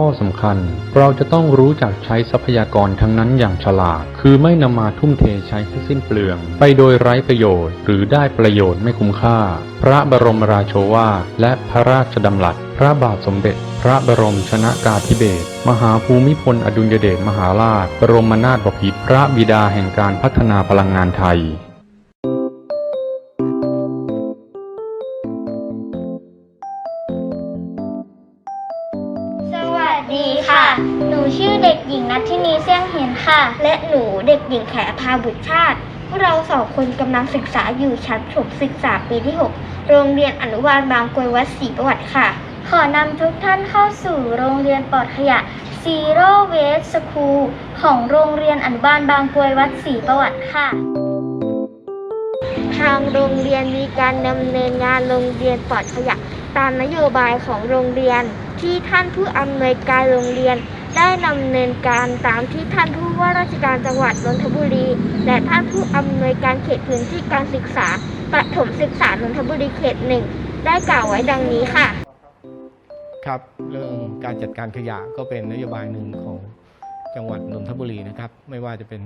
ข้อสำคัญ เราจะต้องรู้จักใช้ทรัพยากรทั้งนั้นอย่างฉลาด คือไม่นำมาทุ่มเทใช้ให้สิ้นเปลือง ไปโดยไร้ประโยชน์ หรือได้ประโยชน์ไม่คุ้มค่า พระบรมราโชวาทและพระราชดำรัส พระบาทสมเด็จ พระบรมชนากาธิเบศรมหาภูมิพลอดุลยเดชมหาราช บรมนาถบพิตรพระบิดาแห่งการพัฒนาพลังงานไทย ค่ะ และหนูเด็กหญิงแขพาบุตรชาติ พวกเราสองคนกำลังศึกษาอยู่ชั้นประถมศึกษาปีที่ 6 โรงเรียนอนุบาลบางกรวยวัดศรีประวัติค่ะ ขอนำทุกท่านเข้าสู่โรงเรียนปลอดขยะ Zero Waste School ของโรงเรียนอนุบาลบางกรวยวัดศรีประวัติค่ะ ทางโรงเรียนมีการดำเนินงานโรงเรียนปลอดขยะ ตามนโยบายของโรงเรียนที่ท่านผู้อำนวยการโรงเรียน ได้ดำเนินการตามที่ท่านผู้ว่าราชการจังหวัดนนทบุรี และท่านผู้อำนวยการเขตพื้นที่การศึกษาประถมศึกษานนทบุรีเขตหนึ่งได้กล่าวไว้ดังนี้ค่ะ ครับเรื่องการจัดการขยะก็เป็นนโยบายหนึ่งของจังหวัดนนทบุรีนะครับ ไม่ว่าจะเป็น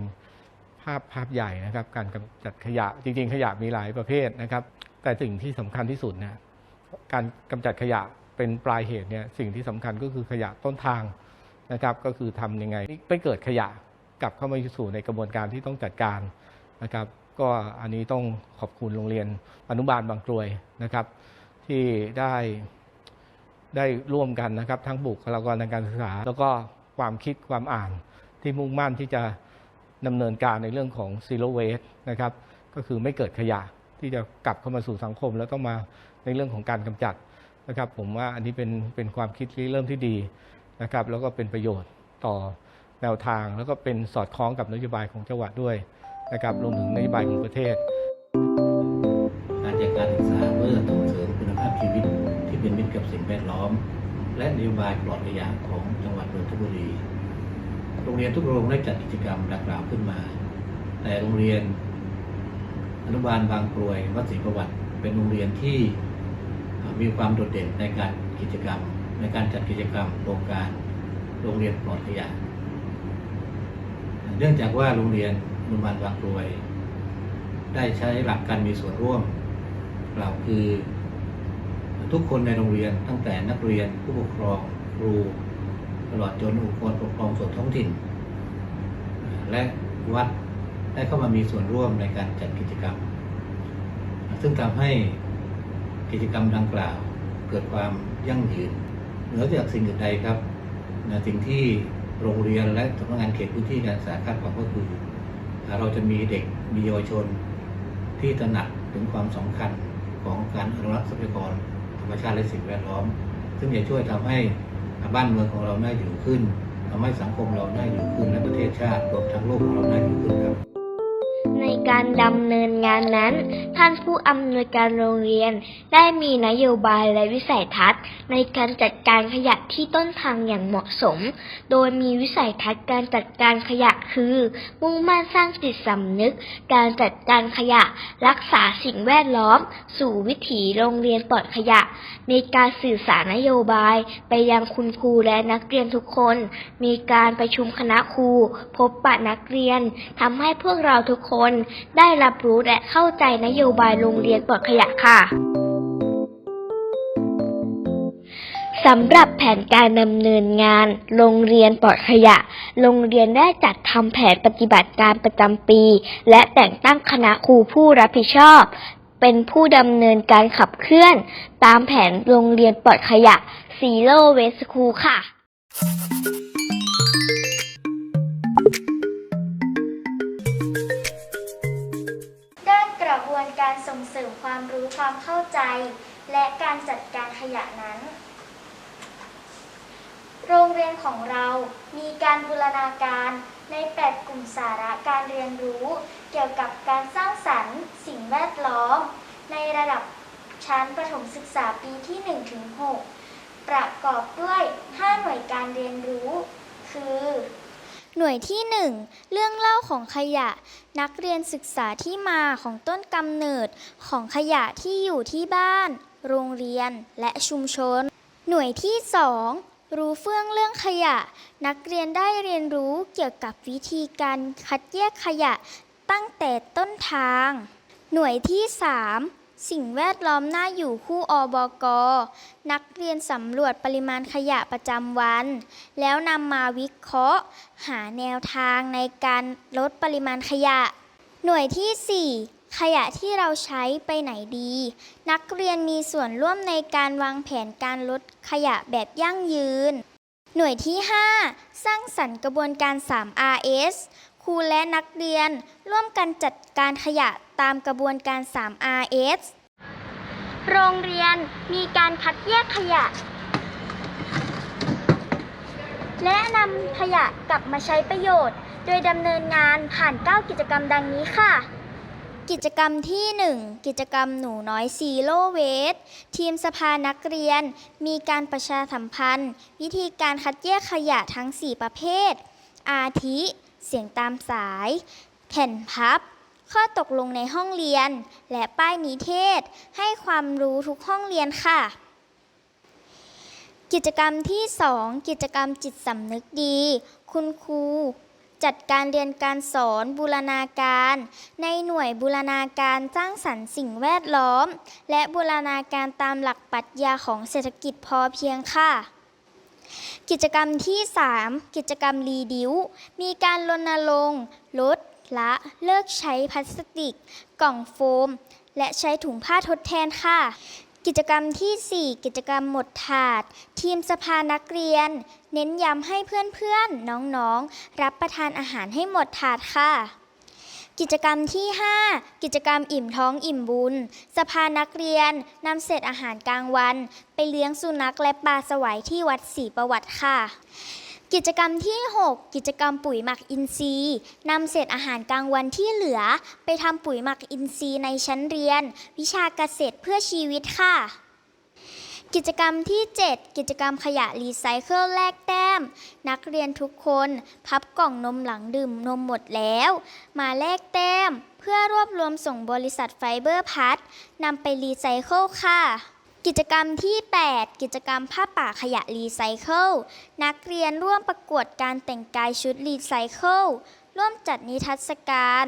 ภาพภาพใหญ่นะครับ การกำจัดขยะจริง ๆ ขยะมีหลายประเภทนะครับ แต่สิ่งที่สำคัญที่สุดนะการกำจัดขยะเป็นปลายเหตุเนี่ยสิ่งที่สำคัญก็คือขยะต้นทาง นะครับก็คือทำยังไงไม่เกิดขยะกลับเข้ามาสู่ในกระบวนการที่ต้องจัดการนะครับก็อันนี้ต้องขอบคุณโรงเรียนอนุบาลบางกรวยนะครับ ที่ได้ได้ร่วมกันนะครับ ทั้งบุคลากรทางการศึกษา แล้วก็ความคิดความอ่านที่มุ่งมั่นที่จะดำเนินการในเรื่องของ zero waste นะครับก็คือไม่เกิดขยะที่จะกลับเข้ามาสู่สังคม แล้วต้องมาในเรื่องของการกำจัดนะครับ ผมว่าอันนี้เป็นเป็นความคิดที่เริ่มที่ดี นะครับแล้วก็เป็นประโยชน์ต่อแนวทาง แล้วก็เป็นสอดคล้องกับนโยบายของจังหวัดด้วยนะครับรวมถึงนโยบายของประเทศ การจัดการศึกษาเพื่อส่งเสริมคุณภาพชีวิตที่เป็นมิตรกับสิ่งแวดล้อม และนโยบายปลอดขยะของจังหวัดนนทบุรี โรงเรียนทุกโรงได้จัดกิจกรรมดังกล่าวขึ้นมา แต่โรงเรียนอนุบาลบางกรวยวัดศรีประวัติ เป็นโรงเรียนที่มีความโดดเด่นในการกิจกรรม ในการจัดกิจกรรมโครงการโรงเรียนปลอดขยะเนื่องจากว่าโรงเรียนอนุบาลบางกรวย ได้ใช้หลักการมีส่วนร่วมกล่าวคือทุกคนในโรงเรียนตั้งแต่นักเรียนผู้ปกครองครู ตลอดจนองค์กรปกครองส่วนท้องถิ่น และวัดได้เข้ามามีส่วนร่วมในการจัดกิจกรรม ซึ่งทำให้กิจกรรมดังกล่าวเกิดความยั่งยืน เหนือจากสิ่งอื่นใดครับนะสิ่งที่โรงเรียนและสำนักงานเขตพื้นที่การศึกษาคาดหวังก็คือ เราจะมีเด็กมีเยาวชน ที่ตระหนักถึงความสำคัญของการอนุรักษ์ทรัพยากรธรรมชาติและสิ่งแวดล้อม ซึ่งจะช่วยทำให้บ้านเมืองของเราน่าอยู่ขึ้นทำให้สังคมเราน่าอยู่ขึ้นและประเทศชาติรวมทั้งโลกของเราน่าอยู่ขึ้นครับ ในการดำเนินงานนั้นท่านผู้อำนวยการโรงเรียนได้มีนโยบายและวิสัยทัศน์ ในการจัดการขยะที่ต้นทางอย่างเหมาะสม โดยมีวิสัยทัศน์การจัดการขยะคือ มุ่งมั่นสร้างจิตสำนึก การจัดการขยะ รักษาสิ่งแวดล้อม สู่วิถีโรงเรียนปลอดขยะ ในการสื่อสารนโยบายไปยังคุณครูและนักเรียนทุกคน มีการประชุมคณะครู พบปะนักเรียนทำให้พวกเราทุกคนได้รับรู้และเข้าใจนโยโยบายโรงเรียนปลอดขยะค่ะสำหรับแผนการดำเนินงาน โรงเรียนปลอดขยะ โรงเรียนได้จัดทำแผนปฏิบัติการประจำปี และแต่งตั้งคณะครูผู้รับผิดชอบ เป็นผู้ดำเนินการขับเคลื่อน ตามแผนโรงเรียนปลอดขยะ Zero Waste School ค่ะ การส่งเสริมความรู้ความเข้าใจ และการจัดการขยะนั้น โรงเรียนของเรามีการบูรณาการใน 8 กลุ่มสาระการเรียนรู้ เกี่ยวกับการสร้างสรรค์ สิ่งแวดล้อม ในระดับชั้นประถมศึกษาปีที่ 1-6 ประกอบด้วย 5 หน่วยการเรียนรู้ คือ หน่วยที่ 1 เรื่องเล่าของขยะ นักเรียนศึกษาที่มาของต้นกำเนิดของขยะที่อยู่ที่บ้าน โรงเรียนและชุมชน หน่วยที่ 2 รู้เฟื่องเรื่องขยะ นักเรียนได้เรียนรู้เกี่ยวกับวิธีการคัดแยกขยะตั้งแต่ต้นทาง หน่วยที่ 3 สิ่งแวดล้อมน่าอยู่คู่อบก นักเรียนสำรวจปริมาณขยะประจำวัน แล้วนำมาวิเคราะห์ หาแนวทางในการลดปริมาณขยะ หน่วยที่ 4 ขยะที่เราใช้ไปไหนดี นักเรียนมีส่วนร่วมในการวางแผนการลดขยะแบบยั่งยืน หน่วยที่ 5 สร้างสรรค์กระบวนการ 3RS ครูและนักเรียนร่วมกันจัดการขยะตามกระบวนการ 3RS โรงเรียนมีการคัดแยกขยะ และนำขยะกลับมาใช้ประโยชน์ โดยดำเนินงานผ่าน 9 กิจกรรมดังนี้ค่ะ กิจกรรมที่ 1 กิจกรรมหนูน้อยซีโร่เวสทีมสภานักเรียน มีการประชาสัมพันธ์ วิธีการคัดแยกขยะทั้ง 4 ประเภท อาทิ เสียงตามสาย แผ่นพับ ข้อตกลงในห้องเรียน และป้ายนิเทศ ให้ความรู้ทุกห้องเรียนค่ะ กิจกรรมที่ 2 กิจกรรมจิตสำนึกดี คุณครูจัดการเรียนการสอนบูรณาการ ในหน่วยบูรณาการสร้างสรรค์สิ่งแวดล้อม และบูรณาการตามหลักปรัชญาของเศรษฐกิจพอเพียงค่ะ กิจกรรมที่ 3 กิจกรรมรีดิว มีการรณรงค์ลด ละเลิกใช้พลาสติก กล่องโฟม และใช้ถุงผ้าทดแทนค่ะ กิจกรรมทีสี่4 กิจกรรมหมดถาด ทีมสภานักเรียน เน้นย้ำให้เพื่อนๆน้องๆ รับประทานอาหารให้หมดถาดค่ะกิจกรรมที่ 5 กิจกรรมอิ่มท้องอิ่มบุญ สภานักเรียนนำเศษอาหารกลางวัน ไปเลี้ยงสุนัขและปลาสวายที่วัดศรีประวัติค่ะ กิจกรรมที่ 6 กิจกรรมปุ๋ยหมักอินทรีย์นำเศษอาหารกลางวันที่เหลือ ไปทำปุ๋ยหมักอินทรีย์ในชั้นเรียน วิชาเกษตรเพื่อชีวิตค่ะ กิจกรรมที่ 7 กิจกรรมขยะรีไซเคิลแลกแต้ม นักเรียนทุกคนพับกล่องนมหลังดื่มนมหมดแล้ว มาแลกแต้ม เพื่อรวบรวมส่งบริษัทไฟเบอร์พัทนำไปรีไซเคิลค่ะ กิจกรรมที่ 8 กิจกรรมผ้าป่าขยะรีไซเคิลนักเรียนร่วมประกวดการแต่งกายชุดรีไซเคิลร่วมจัดนิทรรศการ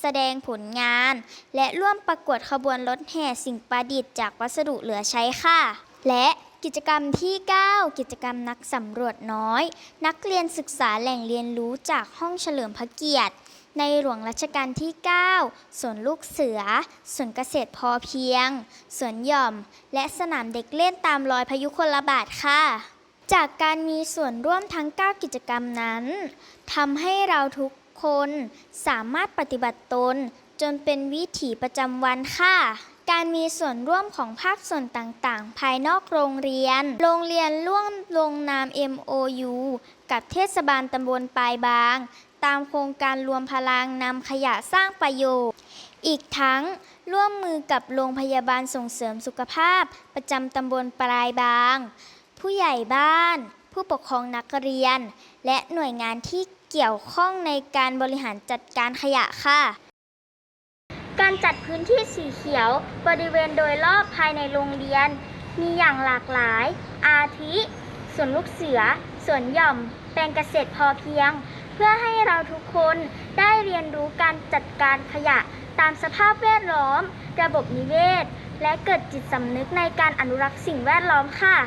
แสดงผลงาน และร่วมประกวดขบวนรถแห่สิ่งประดิษฐ์จากวัสดุเหลือใช้ค่ะ และกิจกรรมที่ 9 กิจกรรมนักสำรวจน้อย นักเรียนศึกษาแหล่งเรียนรู้จากห้องเฉลิมพระเกียรติ ในหลวงรัชกาลที่ 9 สวนลูกเสือ สวนเกษตรพอเพียง สวนหย่อม และสนามเด็กเล่นตามรอยพยุคลบาทค่ะ จากการมีส่วนร่วมทั้ง 9 กิจกรรมนั้นทำให้เราทุกคนสามารถปฏิบัติตน จนเป็นวิถีประจำวันค่ะการมีส่วนร่วมของภาคส่วนต่างๆ ภายนอกโรงเรียน โรงเรียนร่วมลงนาม MOU กับเทศบาลตำบลปลายบาง ตามโครงการรวมพลังนำขยะสร้างประโยชน์ อีกทั้งร่วมมือกับโรงพยาบาลส่งเสริมสุขภาพ ประจำตำบลปลายบาง ผู้ใหญ่บ้าน ผู้ปกครองนักเรียน และหน่วยงานที่เกี่ยวข้องในการบริหารจัดการขยะค่ะ การจัดพื้นที่สีเขียวบริเวณโดยรอบภายในโรงเรียน มีอย่างหลากหลาย อาทิสวนลูกเสือสวนหย่อม แปลงเกษตรพอเพียง เพื่อให้เราทุกคนได้เรียนรู้การจัดการขยะ ตามสภาพแวดล้อม ระบบนิเวศ และเกิดจิตสำนึกในการอนุรักษ์สิ่งแวดล้อมค่ะ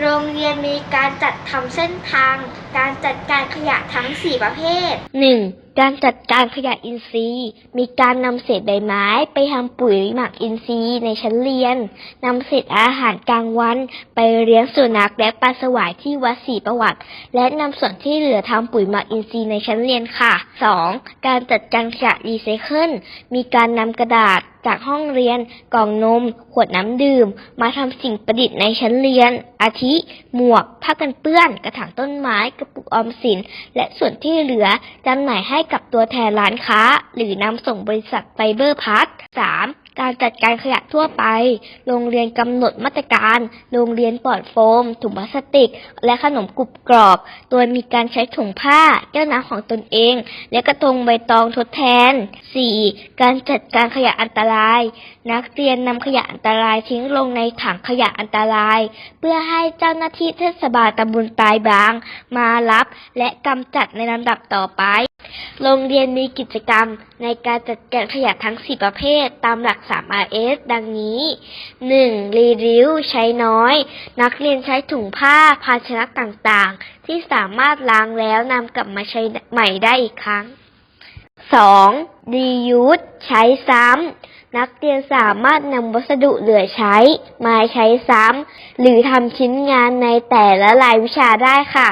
โรงเรียนมีการจัดทำเส้นทาง การจัดการขยะทั้ง 4 ประเภท 1. การจัดการขยะอินทรีย์ มีการนำเศษใบไม้ไปทำปุ๋ยหมักอินทรีย์ในชั้นเรียนนำเศษอาหารกลางวัน ไปเลี้ยงสุนัขและปลาสวายที่วัดศรีประวัติ และนำส่วนที่เหลือทำปุ๋ยหมักอินทรีย์ในชั้นเรียนค่ะ 2. การจัดการขยะรีไซเคิล มีการนำกระดาษ จากห้องเรียน กล่องนม ขวดน้ำดื่ม มาทำสิ่งประดิษฐ์ในชั้นเรียน อาทิ หมวก ผ้ากันเปื้อน กระถางต้นไม้ กระปุกออมสิน และส่วนที่เหลือจำหน่ายให้กับตัวแทนร้านค้า หรือนำส่งบริษัทไฟเบอร์พัทสาม การจัดการขยะทั่วไป โรงเรียนกำหนดมาตรการ โรงเรียนปลอดโฟม ถุงพลาสติก และขนมกรุบกรอบ โดยมีการใช้ถุงผ้า แก้วน้ำของตนเอง และกระทงใบตองทดแทน 4. การจัดการขยะอันตราย นักเรียนนำขยะอันตรายทิ้งลงในถังขยะอันตราย เพื่อให้เจ้าหน้าที่เทศบาลตำบลปลายบาง มารับและกำจัดในลำดับต่อไป โรงเรียนมีกิจกรรมในการจัดการขยะทั้ง 4 ประเภท ตามหลัก 3RS ดังนี้ 1. รีดิวใช้น้อย นักเรียนใช้ถุงผ้าภาชนะต่างๆ ที่สามารถล้างแล้วนำกลับมาใช้ใหม่ได้อีกครั้ง 2. reuse ใช้ซ้ำ นักเรียนสามารถนำวัสดุเหลือใช้ มาใช้ซ้ำ หรือทำชิ้นงานในแต่ละรายวิชาได้ค่ะ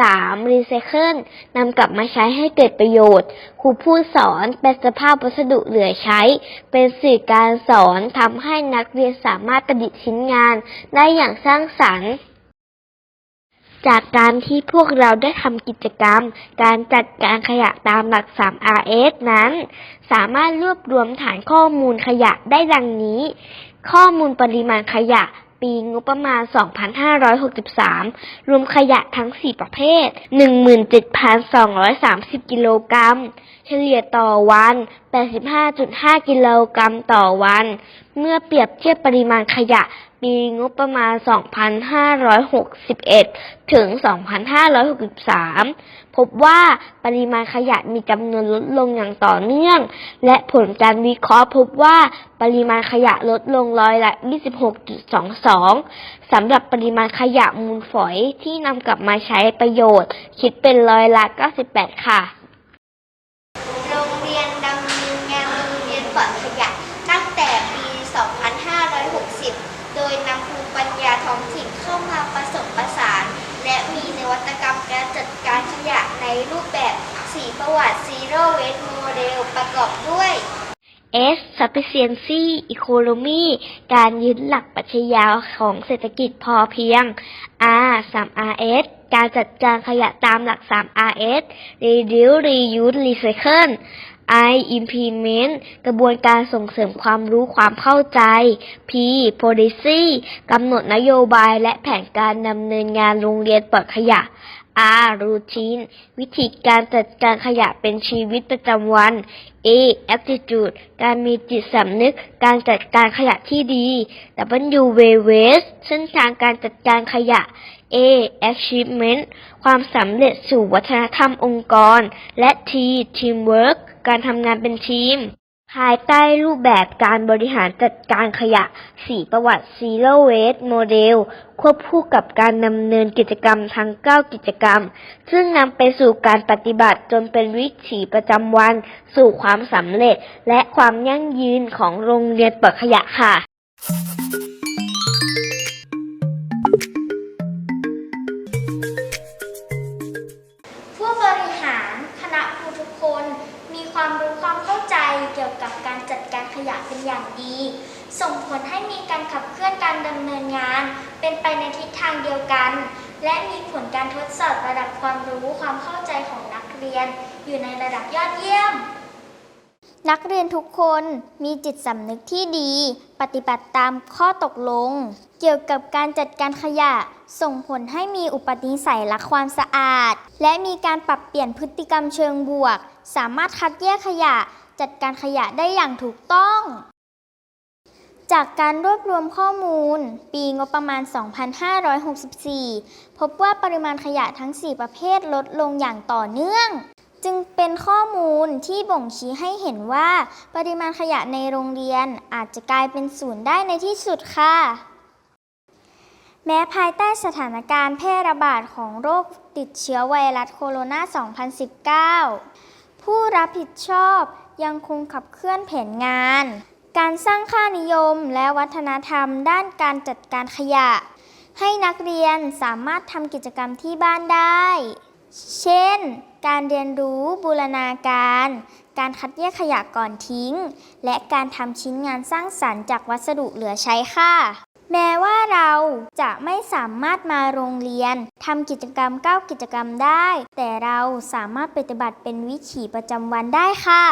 3. รีไซเคิลนำกลับมาใช้ให้เกิดประโยชน์ ครูผู้สอนเป็นสภาพวัสดุเหลือใช้ เป็นสื่อการสอนทำให้นักเรียนสามารถประดิษฐ์ชิ้นงาน ได้อย่างสร้างสรรค์ จากการที่พวกเราได้ทำกิจกรรม การจัดการขยะตามหลัก 3RS นั้น สามารถรวบรวมฐานข้อมูลขยะได้ดังนี้ ข้อมูลปริมาณขยะ ปีงบประมาณ 2563 รวมขยะทั้ง 4 ประเภท 17,230 กิโลกรัม เฉลี่ยต่อวัน 85.5 กิโลกรัมต่อวัน เมื่อเปรียบเทียบปริมาณขยะปีงบประมาณ 2561 ถึง 2563 พบว่าปริมาณขยะมีจำนวนลดลงอย่างต่อเนื่อง และผลการวิเคราะห์พบว่าปริมาณขยะลดลงร้อยละ 26.22 สำหรับปริมาณขยะมูลฝอยที่นำกลับมาใช้ประโยชน์ คิดเป็นร้อยละ 98 ค่ะ โรงเรียนดำเนินงานโรงเรียนปลอดขยะตั้งแต่ปี 2560 โดยนำภูมิปัญญาท้องถิ่นเข้ามาผสมผสาน และมีนวัตกรรมการจัดการขยะในรูปแบบสีประวัติ Zero Waste Model ประกอบด้วย S sufficiency economy การยึดหลักปรัชญาของเศรษฐกิจพอเพียง R 3RS การจัดการขยะตามหลัก 3RS reduce reuse recycle I implement กระบวนการส่งเสริมความรู้ความเข้าใจ P policy กำหนดนโยบายและแผนการดำเนินงานโรงเรียนปลอดขยะ R routine วิธีการจัดการขยะเป็นชีวิตประจำวัน A attitude การมีจิตสำนึกการจัดการขยะที่ดี W way waste เส้นทางการจัดการขยะ A achievement ความสำเร็จสู่วัฒนธรรมองค์กร และ T teamwork การทำงานเป็นทีม ภายใต้รูปแบบการบริหารจัดการขยะสีประวัติ Zero Waste Model ควบคู่กับการดำเนินกิจกรรมทั้ง 9 กิจกรรม ซึ่งนำไปสู่การปฏิบัติจนเป็นวิถีประจำวัน สู่ความสำเร็จและความยั่งยืนของโรงเรียนปลดขยะค่ะ เข้าใจเกี่ยวกับการจัดการขยะเป็นอย่างดี ส่งผลให้มีการขับเคลื่อนการดำเนินงาน เป็นไปในทิศทางเดียวกัน และมีผลการทดสอบระดับความรู้ความเข้าใจของนักเรียน อยู่ในระดับยอดเยี่ยม นักเรียนทุกคนมีจิตสำนึกที่ดี ปฏิบัติตามข้อตกลง เกี่ยวกับการจัดการขยะ ส่งผลให้มีอุปนิสัยรักความสะอาด และมีการปรับเปลี่ยนพฤติกรรมเชิงบวก สามารถคัดแยกขยะ จัดการขยะได้อย่างถูกต้อง จากการรวบรวมข้อมูล ปีงบประมาณ 2564 พบว่าปริมาณขยะทั้ง 4 ประเภทลดลงอย่างต่อเนื่อง จึงเป็นข้อมูลที่บ่งชี้ให้เห็นว่า ปริมาณขยะในโรงเรียนอาจจะกลายเป็นศูนย์ได้ในที่สุดค่ะแม้ภายใต้สถานการณ์แพร่ระบาดของโรคติดเชื้อไวรัสโคโรนา 2019 ผู้รับผิดชอบ ยังคงขับเคลื่อนแผนงาน การสร้างค่านิยมและวัฒนธรรมด้านการจัดการขยะ ให้นักเรียนสามารถทำกิจกรรมที่บ้านได้ เช่น การเรียนรู้บูรณาการ การคัดแยกขยะก่อนทิ้ง และการทำชิ้นงานสร้างสรรค์จากวัสดุเหลือใช้ค่ะ แม้ว่าเราจะไม่สามารถมาโรงเรียนทำกิจกรรม9กิจกรรมได้ แต่เราสามารถปฏิบัติเป็นวิถีประจำวันได้ค่ะ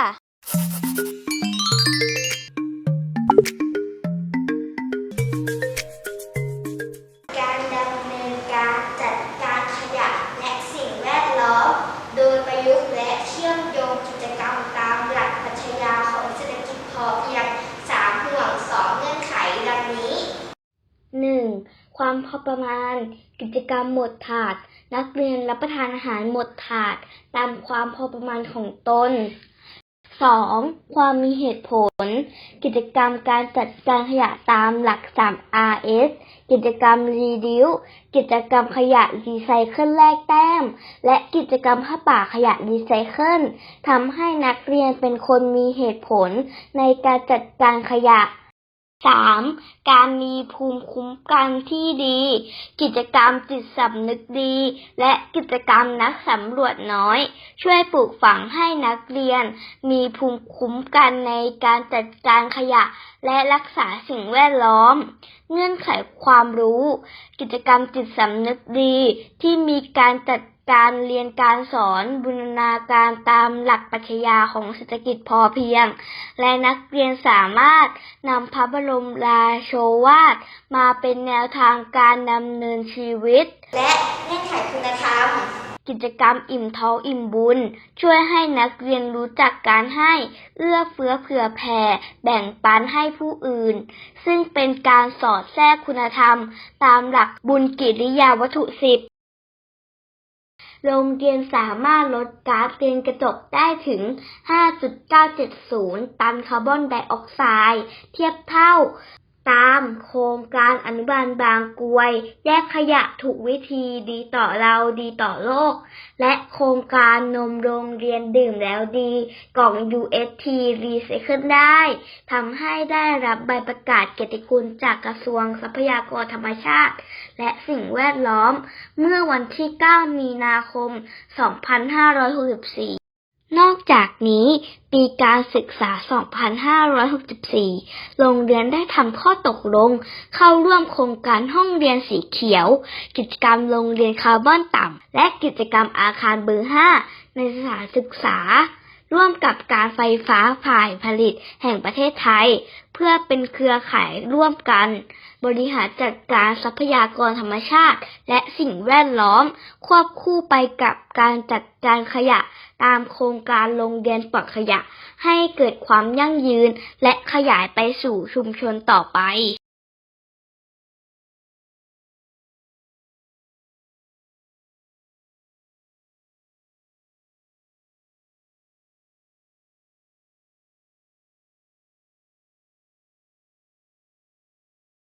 ความพอประมาณ กิจกรรมหมดถาด นักเรียนรับประทานอาหารหมดถาด ตามความพอประมาณของตน 2. ความมีเหตุผล กิจกรรมการจัดการขยะตามหลัก 3RS กิจกรรม Reduce กิจกรรมขยะรีไซเคิลแลกแต้ม และกิจกรรมผ้าป่าขยะรีไซเคิลทำให้นักเรียนเป็นคนมีเหตุผลในการจัดการขยะ 3. การมีภูมิคุ้มกันที่ดี กิจกรรมจิตสำนึกดี และกิจกรรมนักสำรวจน้อย ช่วยปลูกฝังให้นักเรียน มีภูมิคุ้มกันในการจัดการขยะ และรักษาสิ่งแวดล้อม เงื่อนไขความรู้ กิจกรรมจิตสำนึกดีที่มีการจัด การเรียนการสอนบูรณาการตามหลักปรัชญาของเศรษฐกิจพอเพียง และนักเรียนสามารถนำพระบรมราโชวาทมาเป็นแนวทางการดำเนินชีวิต และเงื่อนไขคุณธรรมกิจกรรมอิ่มท้องอิ่มบุญ ช่วยให้นักเรียนรู้จักการให้ เอื้อเฟื้อเผื่อแผ่ แบ่งปันให้ผู้อื่น ซึ่งเป็นการสอดแทรกคุณธรรม ตามหลักบุญกิริยาวัตถุสิบ โรงเรียนสามารถลดก๊าซเรือนกระจกได้ถึง 5.970 ตันคาร์บอนไดออกไซด์ เทียบเท่า ตามโครงการอนุบาลบางกรวย แยกขยะถูกวิธีดีต่อเราดีต่อโลก และโครงการนมโรงเรียนดื่มแล้วดี กล่อง UST รีไซเคิลได้ทำให้ได้รับใบประกาศเกียรติคุณจากกระทรวงทรัพยากรธรรมชาติ และสิ่งแวดล้อม เมื่อวันที่ 9 มีนาคม 2564 นอกจากนี้ ปีการศึกษา 2564 โรงเรียนได้ทำข้อตกลง เข้าร่วมโครงการห้องเรียนสีเขียว กิจกรรมโรงเรียนคาร์บอนต่ำ และกิจกรรมอาคารเบอร์ 5 ในสถานศึกษา ร่วมกับการไฟฟ้าฝ่ายผลิตแห่งประเทศไทย เพื่อเป็นเครือข่ายร่วมกัน บริหารจัดการทรัพยากรธรรมชาติ และสิ่งแวดล้อม ควบคู่ไปกับการจัดการขยะตามโครงการโรงเรียนปลอดขยะ ให้เกิดความยั่งยืนและขยายไปสู่ชุมชนต่อไป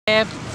If